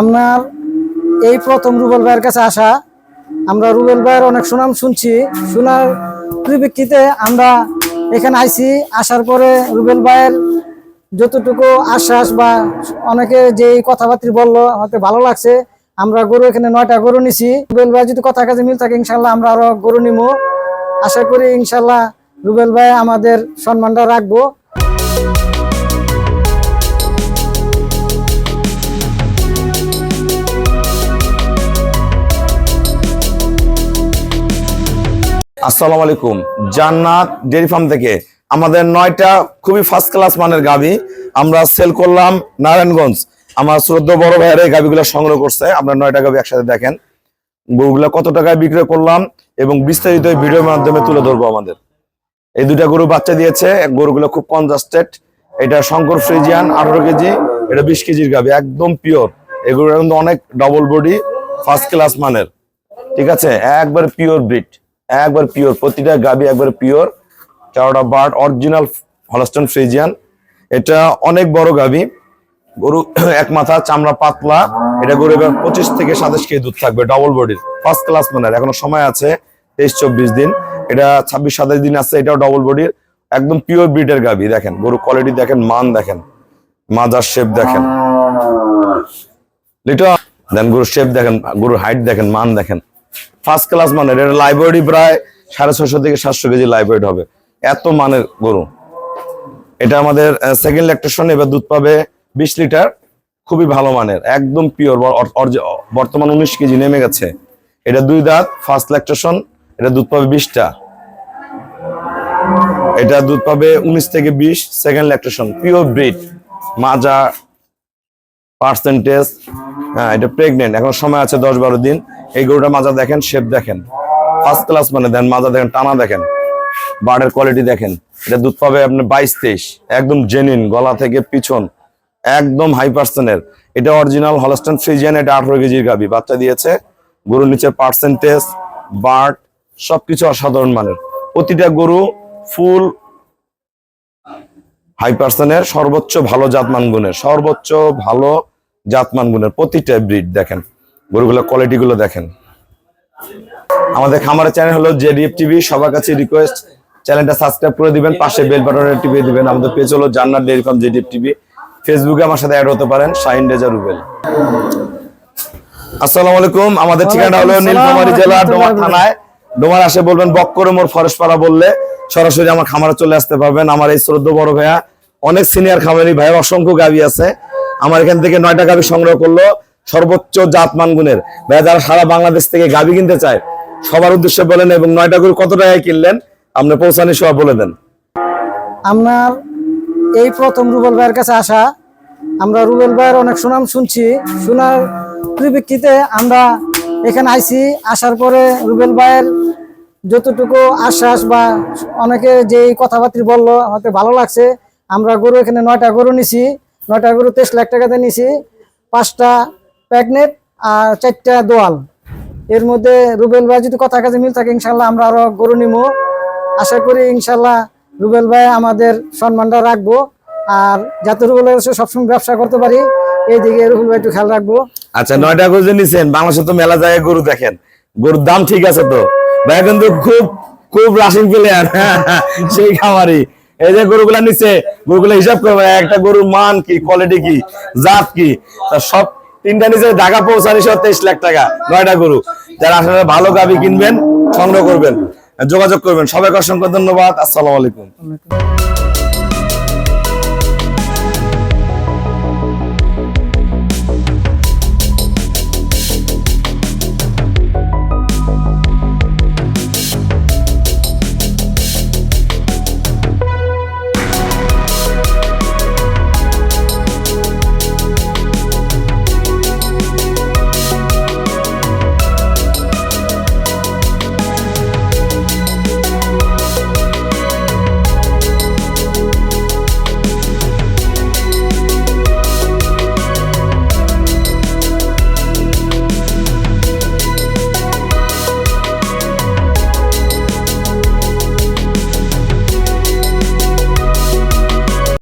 আপনার এই প্রথম রুবেল ভাইয়ের কাছে আসা, আমরা রুবেল ভাইয়ের অনেক সুনাম শুনছি, শোনার পরিপ্রেক্ষিতে আমরা এখানে আইছি, আসার পরে রুবেল ভাইয়ের যতটুকু আশ্বাস বা অনেকে যে কথাবার্তা বলল আমাদের ভালো লাগছে, আমরা গরু এখানে নয়টা গরু নিছি। রুবেল ভাই যদি কথা কাজে মিল থাকে ইনশাল্লাহ আমরা আরও গরু নিবো আশা করি ইনশাল্লাহ রুবেল ভাই আমাদের সম্মানটা রাখব। আসসালামু আলাইকুম। জান্নাত ডেয়ারি ফার্ম থেকে আমাদের নয়টা খুবই ফার্স্ট ক্লাস মানের গাবি। আমরা সেল করলাম নারায়ণগঞ্জ। আমার শ্রদ্ধ বড় ভাইয়ের এই গাবিগুলো সংগ্রহ করছে। আমরা নয়টা গাবি একসাথে দেখেন। গরুগুলা কত টাকায় বিক্রয় করলাম এবং বিস্তারিত ভিডিওর মাধ্যমে তুলে ধরবো আমাদের। এই দুটা গরু বাচ্চা দিয়েছে। গরুগুলো খুব কনজাস্টেড এটা শঙ্কর ফ্রিজিয়ান, আঠারো কেজি। এটা বিশ কেজির গাবি, একদম পিওর এগুলো কিন্তু অনেক ডবল বডি ফার্স্ট ক্লাস মানের। ঠিক আছে? একবার পিওর ব্রিড একবার পিওর প্রতিটা গাবি একবার পিওর চারোটা বার্ড অরিজিনাল হলস্টন ফ্রিজিয়ান এটা অনেক বড় গাবি। গরু এক মাথা, চামড়া পাতলা। এটা গরু এবার পঁচিশ থেকে সাতাশ কেজি দুধ থাকবে ডবল বডির ফার্স্ট ক্লাস মানের এখনও সময় আছে, তেইশ চব্বিশ দিন। এটা ছাব্বিশ, সাতাশ দিন আছে, এটাও ডবল বডির একদম পিওর ব্রিডের গাবি, দেখেন। গরু কোয়ালিটি দেখেন, মান দেখেন। মাজার শেপ দেখেন। লিটো দেন গরুর শেপ দেখেন, গরুর হাইট দেখেন, মান দেখেন। ফার্স্ট ক্লাস মানের এটা লাইব্রেরি প্রায় সাড়ে ছশো থেকে সাতশো কেজি লাইব্রেরি হবে। এত মানের গরু। এটা আমাদের সেকেন্ড ল্যাকটেশন এবার দুধ পাবে বিশ লিটার। খুবই ভালো মানের, একদম পিওর বর্তমান উনিশ কেজি নেমে গেছে। এটা দুই দাঁত ফার্স্ট ল্যাকটেশন এটা দুধ পাবে বিশটা। এটা দুধ পাবে উনিশ থেকে বিশ সেকেন্ড ল্যাকটেশন পিওর ব্রিড মাজা পার্সেন্টেজ হ্যাঁ এটা প্রেগনেন্ট এখন সময় আছে দশ বারো দিন। এই গরুটা মাজা দেখেন শেপ দেখেন। ফার্স্ট ক্লাস মানে দেন, মাজা দেখেন, টানা দেখেন। বার্ডের কোয়ালিটি দেখেন। এটা দুধ পাবে আপনার বাইশ তেইশ একদম জেনিন গলা থেকে পিছন, একদম হাই পার্সেন্টের এটা অরিজিনাল হলস্টন ফ্রিজিয়ান এটা আঠারো কেজির গাবি বাচ্চা দিয়েছে, গরুর নিচে পার্সেন্টেজ বার্ড সবকিছু অসাধারণ মানের। প্রতিটা গরু ফুল হাই পার্সেন্টের সর্বোচ্চ ভালো জাতমান গুণের, সর্বোচ্চ ভালো জাতমান গুণের প্রতিটা ব্রিড দেখেন। গরুগুলো কোয়ালিটি গুলো দেখেন। আমাদের খামারের চ্যানেল হলো জেডিএফ টিভি সবার কাছে রিকোয়েস্ট চ্যানেলটা সাবস্ক্রাইব করে দিবেন পাশে বেল বাটনের টিপে দিবেন। আমাদের পেজ হলো জান্নাত ডেয়ারি ফার্ম জেডিএফ টিভি। ফেসবুকে আমার সাথে অ্যাড হতে পারেন শাহিন রেজা রুবেল। আসসালামু আলাইকুম। আমাদের ঠিকানা হলো নীলফামারী জেলা ডোমার থানায়। ডোমার আসে বলবেন বক্করে মোর ফরেস্ট পাড়া বললে সরাসরি আমার খামারে চলে আসতে পারবেন। আমার এই শ্রদ্ধ বড় ভাইয়া অনেক সিনিয়র খামারি ভাই অসংখ্য গাবি আছে। আমার এখান থেকে নয়টা গাবি সংগ্রহ করল। সর্বোচ্চ জাতমান গুণের ভাইয়া, যারা সারা বাংলাদেশ থেকে গাবি কিনতে চায়, সবার উদ্দেশ্যে বলেন এবং নয়টা গরু কত টাকায় কিনলেন, আপনি পৌঁছানি সহ বলে দেন। আপনার এই প্রথম রুবেল ভাইয়ের কাছে আসা, আমরা রুবেল ভাইয়ের অনেক সুনাম শুনছি শোনার পরিপ্রেক্ষিতে আমরা এখানে আইছি, আসার পরে রুবেল ভাইয়ের যতটুকু আশ্বাস বা অনেকে যে কথাবার্তা বলল আমাদের ভালো লাগছে, আমরা গরু এখানে নয়টা গরু নিছি, নয়টা গরু তেইশ লাখ টাকাতে নিছি, পাঁচটা প্যাগনেট আর চারটা দোয়াল। এর মধ্যে রুবেল ভাই যদি কথা কাজে মিল থাকে ইনশাল্লাহ আমরা আরও গরু নিবো আশা করি ইনশাল্লাহ রুবেল ভাই আমাদের সম্মানটা রাখব। আর যাতে রুবেল ভাই সবসময় ব্যবসা করতে পারি, এই দিকে রুবেল ভাই একটু খেয়াল রাখব। আচ্ছা নয়টা গরু নিছেন, বাংলাদেশে তো মেলা জায়গায় গরু দেখেন। গরুর দাম ঠিক আছে তো? ভাই কিন্তু খুব খুব রাশিং প্লেয়ার সেই খামারি। এই যে গরুগুলা নিচ্ছে গরুগুলা হিসাব করবে একটা গরুর মান কি কোয়ালিটি কি, জাত কি সব তিনটা নিচে ঢাকা সব তেইশ লাখ টাকা, নয়টা গরু। যারা আসলে ভালো গাবি কিনবেন, সংগ্রহ করবেন, যোগাযোগ করবেন। সবাইকে অসংখ্য ধন্যবাদ, আসসালামু আলাইকুম।